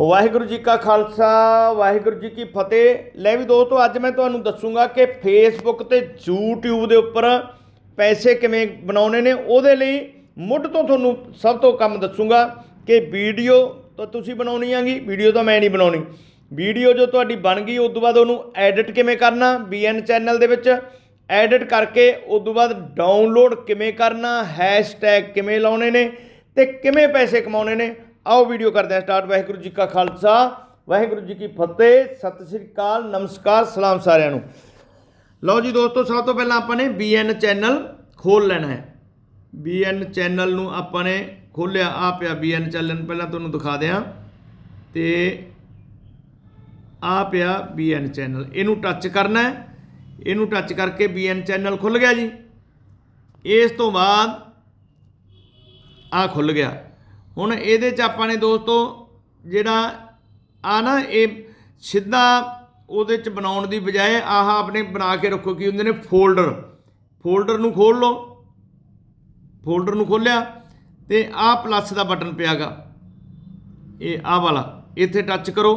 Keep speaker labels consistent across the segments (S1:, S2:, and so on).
S1: ਵਾਹਿਗੁਰੂ ਜੀ ਕਾ ਖਾਲਸਾ, ਵਾਹਿਗੁਰੂ ਜੀ ਕੀ ਫਤਿਹ। ਲੈ ਵੀ ਦੋਸਤੋ, ਅੱਜ ਮੈਂ ਤੁਹਾਨੂੰ ਦੱਸੂਗਾ ਕਿ ਫੇਸਬੁੱਕ ਤੇ YouTube ਦੇ ਉੱਪਰ ਪੈਸੇ ਕਿਵੇਂ ਬਣਾਉਣੇ ਨੇ, ਉਹਦੇ ਲਈ ਮੁੱਢ ਤੋਂ ਤੁਹਾਨੂੰ ਸਭ ਤੋਂ ਕੰਮ ਦੱਸੂਗਾ ਕਿ ਵੀਡੀਓ ਤਾਂ ਤੁਸੀਂ ਬਣਾਉਣੀ ਆਗੀ, ਵੀਡੀਓ ਤਾਂ ਮੈਂ ਨਹੀਂ ਬਣਾਉਣੀ। ਵੀਡੀਓ ਜੋ ਤੁਹਾਡੀ ਬਣ ਗਈ, ਉਸ ਤੋਂ ਬਾਅਦ ਉਹਨੂੰ ਐਡਿਟ ਕਿਵੇਂ ਕਰਨਾ BN ਚੈਨਲ ਦੇ ਵਿੱਚ ਐਡਿਟ ਕਰਕੇ, ਉਸ ਤੋਂ ਬਾਅਦ ਡਾਊਨਲੋਡ ਕਿਵੇਂ ਕਰਨਾ ਹੈਸ਼ਟੈਗ ਕਿਵੇਂ ਲਾਉਣੇ ਨੇ ਤੇ ਕਿਵੇਂ ਪੈਸੇ ਕਮਾਉਣੇ ਨੇ ਆਓ ਵੀਡੀਓ ਕਰਦੇ ਹਾਂ ਸਟਾਰਟ। ਵਾਹਿਗੁਰੂ ਜੀ ਕਾ ਖਾਲਸਾ, ਵਾਹਿਗੁਰੂ ਜੀ ਕੀ ਫਤਿਹ, ਸਤਿ ਸ੍ਰੀ ਅਕਾਲ, ਨਮਸਕਾਰ, ਸਲਾਮ ਸਾਰਿਆਂ ਨੂੰ। ਲਓ ਜੀ ਦੋਸਤੋ, ਸਭ ਤੋਂ ਪਹਿਲਾਂ ਆਪਾਂ ਨੇ BN ਚੈਨਲ ਖੋਲ ਲੈਣਾ ਹੈ। BN ਚੈਨਲ ਨੂੰ ਆਪਾਂ ਨੇ ਖੋਲਿਆ ਆ ਪਿਆ BN ਚੈਨਲ, ਪਹਿਲਾਂ ਤੁਹਾਨੂੰ ਦਿਖਾ ਦਿਆਂ। ਤੇ ਆ ਪਿਆ BN ਚੈਨਲ, ਇਹਨੂੰ ਟੱਚ ਕਰਨਾ ਹੈ। ਇਹਨੂੰ ਟੱਚ ਕਰਕੇ BN ਚੈਨਲ ਖੁੱਲ ਗਿਆ ਜੀ। ਇਸ ਤੋਂ ਬਾਅਦ ਆ ਖੁੱਲ ਗਿਆ। ਹੁਣ ਇਹਦੇ ਚ ਆਪਾਂ ਨੇ ਦੋਸਤੋ ਜਿਹੜਾ ਆ ਨਾ, ਇਹ ਸਿੱਧਾ ਉਹਦੇ ਚ ਬਣਾਉਣ ਦੀ ਬਜਾਏ ਆਹ ਆਪਣੇ ਬਣਾ ਕੇ ਰੱਖੋ, ਕੀ ਹੁੰਦੇ ਨੇ ਫੋਲਡਰ ਫੋਲਡਰ ਨੂੰ ਖੋਲ ਲਓ। ਫੋਲਡਰ ਨੂੰ ਖੋਲਿਆ ਤੇ ਆਹ ਪਲੱਸ ਦਾ ਬਟਨ ਪਿਆਗਾ ਇਹ ਆਹ ਵਾਲਾ, ਇੱਥੇ ਟੱਚ ਕਰੋ।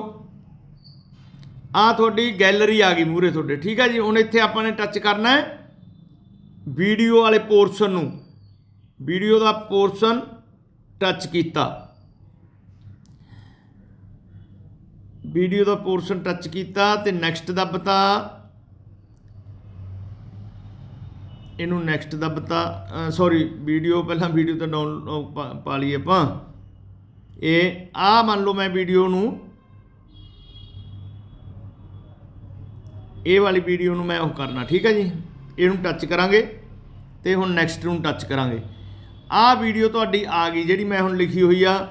S1: ਆ ਤੁਹਾਡੀ ਗੈਲਰੀ ਆ ਗਈ ਮੂਰੇ ਤੁਹਾਡੇ, ਠੀਕ ਹੈ ਜੀ? ਹੁਣ ਇੱਥੇ ਆਪਾਂ ਨੇ ਟੱਚ ਕਰਨਾ ਹੈ। ਵੀਡੀਓ ਵਾਲੇ ਪੋਰਸ਼ਨ ਨੂੰ। ਵੀਡੀਓ ਦਾ ਪੋਰਸ਼ਨ ਟੱਚ ਕੀਤਾ। ਵੀਡੀਓ ਦਾ ਪੋਰਸ਼ਨ ਟੱਚ ਕੀਤਾ ਤੇ ਨੈਕਸਟ ਦੱਬਤਾ। ਇਹਨੂੰ ਨੈਕਸਟ ਦੱਬਤਾ। ਸੌਰੀ ਵੀਡੀਓ ਪਹਿਲਾਂ ਵੀਡੀਓ ਤਾਂ ਡਾਊਨ ਪਾ ਲਈ ਆਪਾਂ। ਇਹ ਆ ਮੰਨ ਲਓ ਮੈਂ ਵੀਡੀਓ ਨੂੰ, ਇਹ ਵਾਲੀ ਵੀਡੀਓ ਨੂੰ ਮੈਂ ਉਹ ਕਰਨਾ, ਠੀਕ ਹੈ ਜੀ? ਇਹਨੂੰ ਟੱਚ ਕਰਾਂਗੇ ਤੇ ਹੁਣ ਨੈਕਸਟ ਨੂੰ ਟੱਚ ਕਰਾਂਗੇ। ਆਹ ਵੀਡੀਓ ਤੁਹਾਡੀ ਆ ਗਈ, ਜਿਹੜੀ ਮੈਂ ਹੁਣ ਲਿਖੀ ਹੋਈ ਆ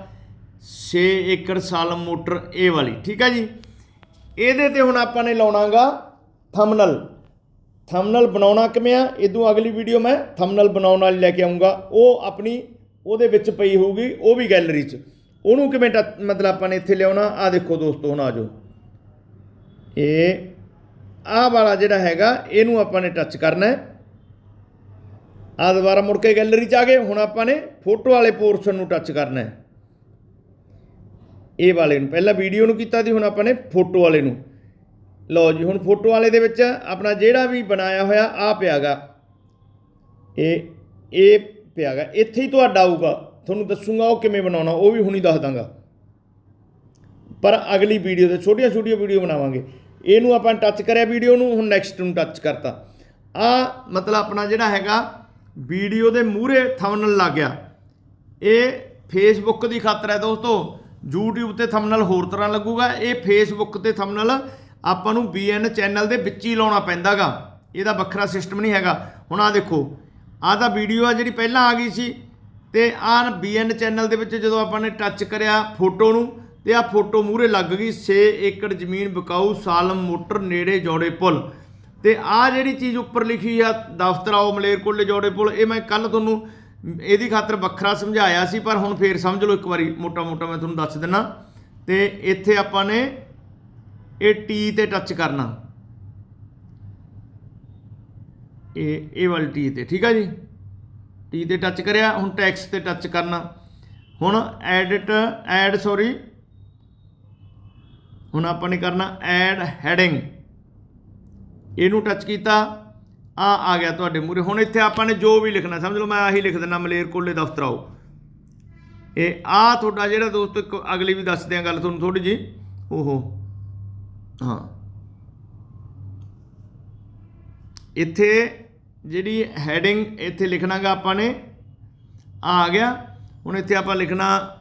S1: 6 ਏਕੜ ਸਾਲਮ ਮੋਟਰ ਇਹ ਵਾਲੀ, ਠੀਕ ਹੈ ਜੀ? ਇਹਦੇ ਤੇ ਹੁਣ ਆਪਾਂ ਨੇ ਲਾਉਣਾਗਾ ਥੰਬਨਲ ਥੰਬਨਲ ਬਣਾਉਣਾ ਕਿਵੇਂ ਆ? ਇਦੋਂ ਅਗਲੀ ਵੀਡੀਓ ਮੈਂ ਥੰਬਨਲ ਬਣਾਉਣ ਵਾਲੀ ਲੈ ਕੇ ਆਉਂਗਾ ਉਹ ਆਪਣੀ, ਉਹਦੇ ਵਿੱਚ ਪਈ ਹੋਊਗੀ, ਉਹ ਵੀ ਗੈਲਰੀ 'ਚ। ਉਹਨੂੰ ਕਿਵੇਂ ਟੱਚ- ਮਤਲਬ ਆਪਾਂ ਨੇ ਇੱਥੇ ਲਿਆਉਣਾ? ਆ ਦੇਖੋ ਦੋਸਤੋ, ਹੁਣ ਆ ਜਾਓ। ਇਹ, ਆਹ ਵਾਲਾ ਜਿਹੜਾ ਹੈਗਾ, ਇਹਨੂੰ ਆਪਾਂ ਨੇ ਟੱਚ ਕਰਨਾ ਹੈ। ਆ ਦੁਬਾਰਾ ਮੁੜ ਕੇ ਗੈਲਰੀ ਚ ਆ ਗਏ, ਹੁਣ ਆਪਾਂ ਨੇ ਫੋਟੋ ਵਾਲੇ ਪੋਰਸ਼ਨ ਨੂੰ ਟੱਚ ਕਰਨਾ ਹੈ। ਇਹ ਵਾਲੇ ਨੂੰ, ਪਹਿਲਾਂ ਵੀਡੀਓ ਨੂੰ ਕੀਤਾ ਸੀ, ਹੁਣ ਆਪਾਂ ਨੇ ਫੋਟੋ ਵਾਲੇ ਨੂੰ। ਲਓ ਜੀ, ਹੁਣ ਫੋਟੋ ਵਾਲੇ ਦੇ ਵਿੱਚ ਆਪਣਾ ਜਿਹੜਾ ਵੀ ਬਣਾਇਆ ਹੋਇਆ ਆ ਪਿਆਗਾ। ਇਹ ਇਹ ਪਿਆਗਾ, ਇੱਥੇ ਹੀ ਤੁਹਾਡਾ ਆਊਗਾ। ਤੁਹਾਨੂੰ ਦੱਸੂਗਾ ਉਹ ਕਿਵੇਂ ਬਣਾਉਣਾ, ਉਹ ਵੀ ਹੁਣੀ ਦੱਸ ਦਾਂਗਾ। ਪਰ ਅਗਲੀ ਵੀਡੀਓ ਤੇ ਛੋਟੀਆਂ ਛੋਟੀਆਂ ਵੀਡੀਓ ਬਣਾਵਾਂਗੇ। ਇਹਨੂੰ ਆਪਾਂ ਟੱਚ ਕਰਿਆ ਵੀਡੀਓ ਨੂੰ, ਹੁਣ ਨੈਕਸਟ ਨੂੰ ਟੱਚ ਕਰਤਾ। ਆ ਮਤਲਬ ਆਪਣਾ ਜਿਹੜਾ ਹੈਗਾ ਵੀਡੀਓ ਦੇ ਮੂਹਰੇ ਥੰਬਨਲ ਲੱਗ ਗਿਆ। ਇਹ ਫੇਸਬੁੱਕ ਦੀ ਖਾਤਰ ਹੈ ਦੋਸਤੋ। YouTube ਤੇ ਥੰਬਨਲ ਹੋਰ ਤਰ੍ਹਾਂ ਲੱਗੂਗਾ। ਇਹ ਫੇਸਬੁੱਕ ਤੇ ਥੰਬਨਲ ਆਪਾਂ ਨੂੰ BN ਚੈਨਲ ਦੇ ਵਿੱਚ ਹੀ ਲਾਉਣਾ ਪੈਂਦਾਗਾ। ਇਹਦਾ ਵੱਖਰਾ ਸਿਸਟਮ ਨਹੀਂ ਹੈਗਾ। ਹੁਣ ਆ ਦੇਖੋ। ਆਹ ਤਾਂ ਵੀਡੀਓ ਆ ਜਿਹੜੀ ਪਹਿਲਾਂ ਆ ਗਈ ਸੀ। ਤੇ ਆਹ BN ਚੈਨਲ ਦੇ ਵਿੱਚ ਜਦੋਂ ਆਪਾਂ ਨੇ ਟੱਚ ਕਰਿਆ ਫੋਟੋ ਨੂੰ, ਤੇ ਆ ਫੋਟੋ ਮੂਹਰੇ ਲੱਗ ਗਈ 6 ਏਕੜ ਜ਼ਮੀਨ ਬਕਾਊ ਸਾਲਮ ਮੋਟਰ ਨੇੜੇ ਜੋੜੇ ਪੁਲ। ਤੇ ਆ ਜਿਹੜੀ ਚੀਜ਼ ਉੱਪਰ ਲਿਖੀ ਆ, ਦਫ਼ਤਰ ਆਓ ਮਲੇਰਕੋਟਲੇ ਜੋੜੇ ਪੁੱਲ, ਇਹ ਮੈਂ ਕੱਲ ਤੁਹਾਨੂੰ ਇਹਦੀ ਖਾਤਰ ਵੱਖਰਾ ਸਮਝਾਇਆ ਸੀ, ਪਰ ਹੁਣ ਫੇਰ ਸਮਝ ਲਓ ਇੱਕ ਵਾਰੀ ਮੋਟਾ ਮੋਟਾ ਮੈਂ ਤੁਹਾਨੂੰ ਦੱਸ ਦਿੰਨਾ। ਤੇ ਇੱਥੇ ਆਪਾਂ ਨੇ ਇਹ ਟੀ ਤੇ ਟੱਚ ਕਰਨਾ। ਇਹ ਇਹ ਵਾਲੀ ਟੀ ਤੇ, ਠੀਕ ਆ ਜੀ? ਟੀ ਤੇ ਟੱਚ ਕਰਿਆ, ਹੁਣ ਟੈਕਸ ਤੇ ਟੱਚ ਕਰਨਾ। ਹੁਣ ਐਡਿਟ ਐਡ ਸੌਰੀ ਹੁਣ ਆਪਾਂ ਨੇ ਕਰਨਾ ਐਡ ਹੈਡਿੰਗ ਇਹਨੂੰ ਟੱਚ ਕੀਤਾ। ਆ ਆ ਗਿਆ ਤੁਹਾਡੇ ਮੂਰੇ ਹੁਣ ਇੱਥੇ ਆਪਾਂ ਨੇ ਜੋ ਵੀ ਲਿਖਣਾ, ਸਮਝ ਲਓ ਮੈਂ ਆਹੀ ਲਿਖ ਦਿੰਦਾ ਮਲੇਰਕੋਟਲੇ ਦਫ਼ਤਰ ਆਓ। ਇਹ ਆ ਤੁਹਾਡਾ ਜਿਹੜਾ ਦੋਸਤ, ਇੱਕ ਅਗਲੀ ਵੀ ਦੱਸਦੇ ਆ ਗੱਲ ਤੁਹਾਨੂੰ ਥੋੜੀ ਜੀ ਓਹੋ। ਹਾਂ। ਇੱਥੇ ਜਿਹੜੀ ਹੈਡਿੰਗ ਇੱਥੇ ਲਿਖਣਾਗਾ ਆਪਾਂ ਨੇ ਆ ਗਿਆ। ਹੁਣ ਇੱਥੇ ਆਪਾਂ ਲਿਖਣਾ,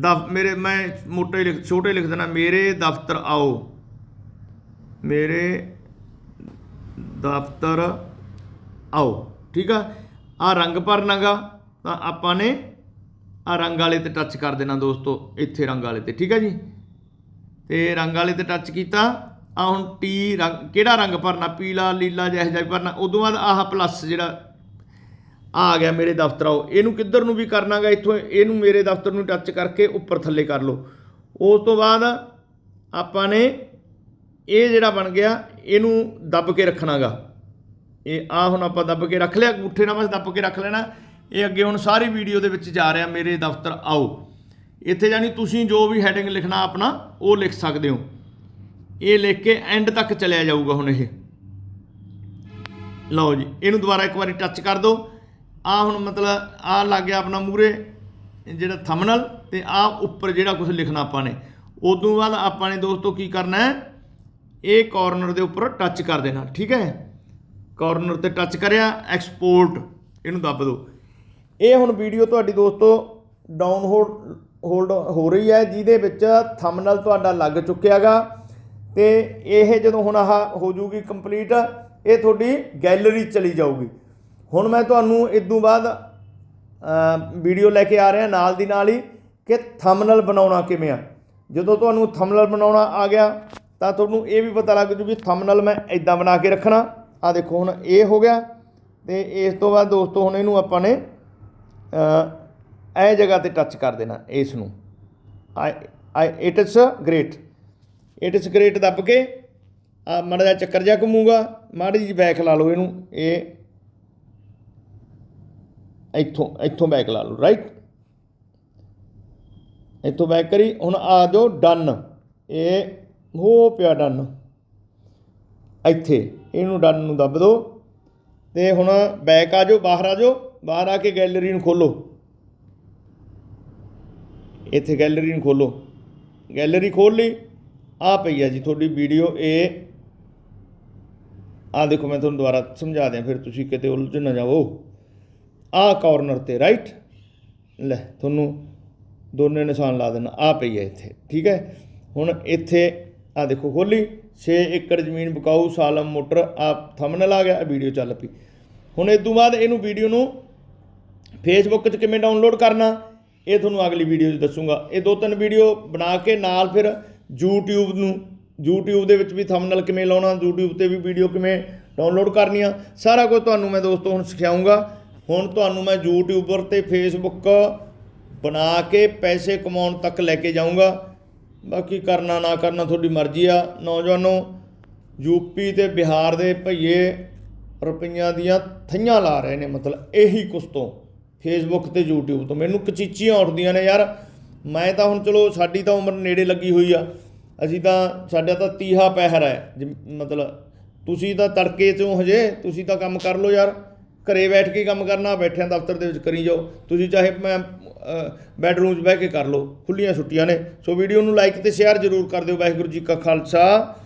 S1: ਦਫ ਮੇਰੇ, ਮੈਂ ਮੋਟੇ ਲਿਖ, ਛੋਟੇ ਲਿਖ ਦੇਣਾ, ਮੇਰੇ ਦਫ਼ਤਰ ਆਓ। ਮੇਰੇ ਦਫ਼ਤਰ ਆਓ, ਠੀਕ ਆ? ਆ ਰੰਗ ਭਰਨਾਗਾ ਤਾਂ ਆਪਾਂ ਨੇ ਆ ਰੰਗ ਵਾਲੇ ਤੇ ਟੱਚ ਕਰ ਦੇਣਾ ਦੋਸਤੋ, ਇੱਥੇ ਰੰਗ ਵਾਲੇ ਤੇ, ਠੀਕ ਆ ਜੀ? ਤੇ ਰੰਗ ਵਾਲੇ ਤੇ ਟੱਚ ਕੀਤਾ, ਆ ਹੁਣ ਟੀ ਰੰਗ, ਕਿਹੜਾ ਰੰਗ ਭਰਨਾ? ਪੀਲਾ, ਲੀਲਾ, ਜਿਹੋ ਜਿਹਾ ਵੀ ਭਰਨਾ। ਉਦੋਂ ਬਾਅਦ ਆਹ ਪਲੱਸ ਜਿਹੜਾ ਆ ਗਿਆ ਮੇਰੇ ਦਫ਼ਤਰ ਆਓ। ਇਹਨੂੰ ਕਿੱਧਰ ਨੂੰ ਵੀ ਕਰਨਾਗਾ ਇੱਥੋਂ? ਇਹਨੂੰ ਮੇਰੇ ਦਫ਼ਤਰ ਨੂੰ ਟੱਚ ਕਰਕੇ ਉੱਪਰ ਥੱਲੇ ਕਰ ਲਓ। ਉਸ ਤੋਂ ਬਾਅਦ ਆਪਾਂ ਨੇ ਇਹ ਜਿਹੜਾ ਬਣ ਗਿਆ ਇਹਨੂੰ ਦੱਬ ਕੇ ਰੱਖਣਾਗਾ। ਇਹ ਆ ਹੁਣ ਆਪਾਂ ਦੱਬ ਕੇ ਰੱਖ ਲਿਆ, ਅੰਗੂਠੇ ਨਾਲ ਬਸ ਦੱਬ ਕੇ ਰੱਖ ਲੈਣਾ। ਇਹ ਅੱਗੇ ਹੁਣ ਸਾਰੀ ਵੀਡੀਓ ਦੇ ਵਿੱਚ ਜਾ ਰਿਹਾ, ਮੇਰੇ ਦਫ਼ਤਰ ਆਓ। ਇੱਥੇ ਜਾਨੀ ਤੁਸੀਂ ਜੋ ਵੀ ਹੈਡਿੰਗ ਲਿਖਣਾ ਆਪਣਾ, ਉਹ ਲਿਖ ਸਕਦੇ ਹੋ। ਇਹ ਲਿਖ ਕੇ ਐਂਡ ਤੱਕ ਚਲਿਆ ਜਾਊਗਾ ਹੁਣ ਇਹ। ਲਓ ਜੀ, ਇਹਨੂੰ ਦੁਬਾਰਾ ਇੱਕ ਵਾਰੀ ਟੱਚ ਕਰ ਦਿਓ। ਆ ਹੁਣ ਮਤਲਬ ਆ ਲੱਗ ਗਿਆ ਆਪਣਾ ਮੂਰੇ ਜਿਹੜਾ ਥੰਬਨਲ ਤੇ ਆ ਉੱਪਰ ਜਿਹੜਾ ਕੁਝ ਲਿਖਣਾ ਆਪਾਂ ਨੇ। ਉਦੋਂ ਬਾਅਦ ਆਪਾਂ ਨੇ ਦੋਸਤੋ ਕੀ ਕਰਨਾ ਹੈ? ਇਹ ਕਾਰਨਰ ਦੇ ਉੱਪਰ ਟੱਚ ਕਰ ਦੇਣਾ, ਠੀਕ ਹੈ? ਕਾਰਨਰ ਤੇ ਟੱਚ ਕਰਿਆ ਐਕਸਪੋਰਟ ਇਹਨੂੰ ਦੱਬ ਦਿਓ। ਇਹ ਹੁਣ ਵੀਡੀਓ ਤੁਹਾਡੀ ਦੋਸਤੋ ਡਾਊਨ ਹੋਲਡ ਹੋ ਰਹੀ ਹੈ, ਜਿਹਦੇ ਵਿੱਚ ਥੰਬਨਲ ਤੁਹਾਡਾ ਲੱਗ ਚੁੱਕਿਆਗਾ। ਤੇ ਇਹ ਜਦੋਂ ਹੁਣ ਆਹ ਹੋ ਜੂਗੀ ਕੰਪਲੀਟ ਇਹ ਤੁਹਾਡੀ ਗੈਲਰੀ ਚਲੀ ਜਾਊਗੀ। ਹੁਣ ਮੈਂ ਤੁਹਾਨੂੰ ਇਦੋਂ ਬਾਅਦ ਵੀਡੀਓ ਲੈ ਕੇ ਆ ਰਿਹਾ, ਨਾਲ ਦੀ ਨਾਲ ਹੀ ਕਿ ਥੰਬਨਲ ਬਣਾਉਣਾ ਕਿਵੇਂ ਆ। ਜਦੋਂ ਤੁਹਾਨੂੰ ਥੰਬਨਲ ਬਣਾਉਣਾ ਆ ਗਿਆ ਤਾਂ ਤੁਹਾਨੂੰ ਇਹ ਵੀ ਪਤਾ ਲੱਗ ਜੂ ਵੀ ਥੰਬਨਲ ਮੈਂ ਇਦਾਂ ਬਣਾ ਕੇ ਰੱਖਣਾ। ਆ ਦੇਖੋ ਹੁਣ ਇਹ ਹੋ ਗਿਆ ਤੇ ਇਸ ਤੋਂ ਬਾਅਦ ਦੋਸਤੋ ਹੁਣ ਇਹਨੂੰ ਆਪਾਂ ਨੇ ਇਹ ਜਗ੍ਹਾ ਤੇ ਟੱਚ ਕਰ ਦੇਣਾ ਇਸ ਨੂੰ I it is great it is great ਦੱਬ ਕੇ ਆ ਮਾੜਾ ਜਿਹਾ ਚੱਕਰ ਜਿਹਾ ਘੁੰਮੂਗਾ, ਮਾੜੀ ਜੀ ਬੈਕ ਲਾ ਲਓ ਇਹਨੂੰ, ਇਹ ਇੱਥੋਂ ਇੱਥੋਂ ਬੈਕ ਲਾ ਲਓ ਰਾਈਟ ਇੱਥੋਂ ਬੈਕ ਕਰੀ, ਹੁਣ ਆ ਜਾਓ ਡਨ ਇਹ ਹੋ ਪਿਆ ਡੰਨ। ਇੱਥੇ ਇਹਨੂੰ ਡੰਨ ਨੂੰ ਦੱਬ ਦਿਓ ਤੇ ਹੁਣ ਬੈਕ ਆ ਜਾਓ, ਬਾਹਰ ਆ ਜਾਓ, ਬਾਹਰ ਆ ਕੇ ਗੈਲਰੀ ਨੂੰ ਖੋਲੋ ਇੱਥੇ ਗੈਲਰੀ ਨੂੰ ਖੋਲੋ ਗੈਲਰੀ ਖੋਲ ਲਈ। ਆ ਪਈ ਆ ਜੀ ਤੁਹਾਡੀ ਵੀਡੀਓ, ਇਹ ਆ ਦੇਖੋ ਮੈਂ ਤੁਹਾਨੂੰ ਦੁਬਾਰਾ ਸਮਝਾ ਦਿਆਂ, ਫਿਰ ਤੁਸੀਂ ਕਿਤੇ ਉਲਝ ਨਾ ਜਾਵੋ। ਆ ਕਾਰਨਰ ਤੇ ਰਾਈਟ ਲੈ, ਤੁਹਾਨੂੰ ਦੋਨੇ ਨਿਸ਼ਾਨ ਲਾ ਦੇਣਾ। ਆ ਪਈ ਹੈ ਇੱਥੇ, ਠੀਕ ਹੈ? ਹੁਣ ਇੱਥੇ ਆ ਦੇਖੋ ਖੋਲੀ 6 ਏਕੜ ਜ਼ਮੀਨ ਬਕਾਊ ਸਾਲਮ ਮੋਟਰ ਆ ਥੰਬਨੇਲ ਆ ਗਿਆ ਵੀਡੀਓ ਚੱਲ ਪਈ। ਹੁਣ ਇਸ ਤੋਂ ਬਾਅਦ ਇਹਨੂੰ ਵੀਡੀਓ ਨੂੰ ਫੇਸਬੁੱਕ 'ਚ ਕਿਵੇਂ ਡਾਊਨਲੋਡ ਕਰਨਾ, ਇਹ ਤੁਹਾਨੂੰ ਅਗਲੀ ਵੀਡੀਓ 'ਚ ਦੱਸੂਗਾ। ਇਹ ਦੋ ਤਿੰਨ ਵੀਡੀਓ ਬਣਾ ਕੇ ਨਾਲ ਫਿਰ YouTube ਨੂੰ, YouTube ਦੇ ਵਿੱਚ ਵੀ ਥੰਬਨੇਲ ਕਿਵੇਂ ਲਾਉਣਾ, YouTube ਤੇ ਵੀ ਵੀਡੀਓ ਕਿਵੇਂ ਡਾਊਨਲੋਡ ਕਰਨੀਆਂ, ਸਾਰਾ ਕੁਝ ਤੁਹਾਨੂੰ ਮੈਂ ਦੋਸਤੋ ਹੁਣ ਸਿਖਾਉਂਗਾ ਹੁਣ ਤੁਹਾਨੂੰ ਮੈਂ YouTuber ਤੇ Facebook ਬਣਾ ਕੇ ਪੈਸੇ ਕਮਾਉਣ ਤੱਕ ਲੈ ਕੇ ਜਾਊਂਗਾ। ਬਾਕੀ ਕਰਨਾ ਨਾ ਕਰਨਾ ਤੁਹਾਡੀ ਮਰਜ਼ੀ ਆ। ਨੌਜਵਾਨੋ ਯੂਪੀ ਤੇ ਬਿਹਾਰ ਦੇ ਭਈਏ ਰੁਪਈਆਂ ਦੀਆਂ ਥਈਆਂ ਲਾ ਰਹੇ ਨੇ, ਮਤਲਬ ਇਹੀ ਕੁਛ ਤੋਂ ਫੇਸਬੁੱਕ ਤੇ YouTube ਤੋਂ। ਮੈਨੂੰ ਕਚੀਚੀਆਂ ਉੱਠਦੀਆਂ ਨੇ ਯਾਰ। ਮੈਂ ਤਾਂ ਹੁਣ ਚਲੋ ਸਾਡੀ ਤਾਂ ਉਮਰ ਨੇੜੇ ਲੱਗੀ ਹੋਈ ਆ। ਅਸੀਂ ਤਾਂ, ਸਾਡਾ ਤਾਂ ਤੀਹਾ ਪਹਿਰ ਹੈ। ਜਿ- ਮਤਲਬ ਤੁਸੀਂ ਤਾਂ ਤੜਕੇ ਚੋਂ ਹਜੇ, ਤੁਸੀਂ ਤਾਂ ਕੰਮ ਕਰ ਲਓ ਯਾਰ। ਘਰੇ ਬੈਠ ਕੇ ਕੰਮ ਕਰਨਾ, ਬੈਠਿਆਂ ਦਫ਼ਤਰ ਦੇ ਵਿੱਚ ਕਰੀ ਜਾਓ। ਤੁਸੀਂ ਚਾਹੇ ਮੈਂ ਬੈਡਰੂਮ 'ਚ ਬਹਿ ਕੇ ਕਰ ਲਓ ਖੁੱਲੀਆਂ ਛੁੱਟੀਆਂ ਨੇ। ਸੋ ਵੀਡੀਓ ਨੂੰ ਲਾਈਕ ਤੇ ਸ਼ੇਅਰ ਜ਼ਰੂਰ ਕਰ ਦਿਓ। ਵਾਹਿਗੁਰੂ ਜੀ ਕਾ ਖਾਲਸਾ।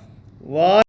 S1: ਵਾਹਿ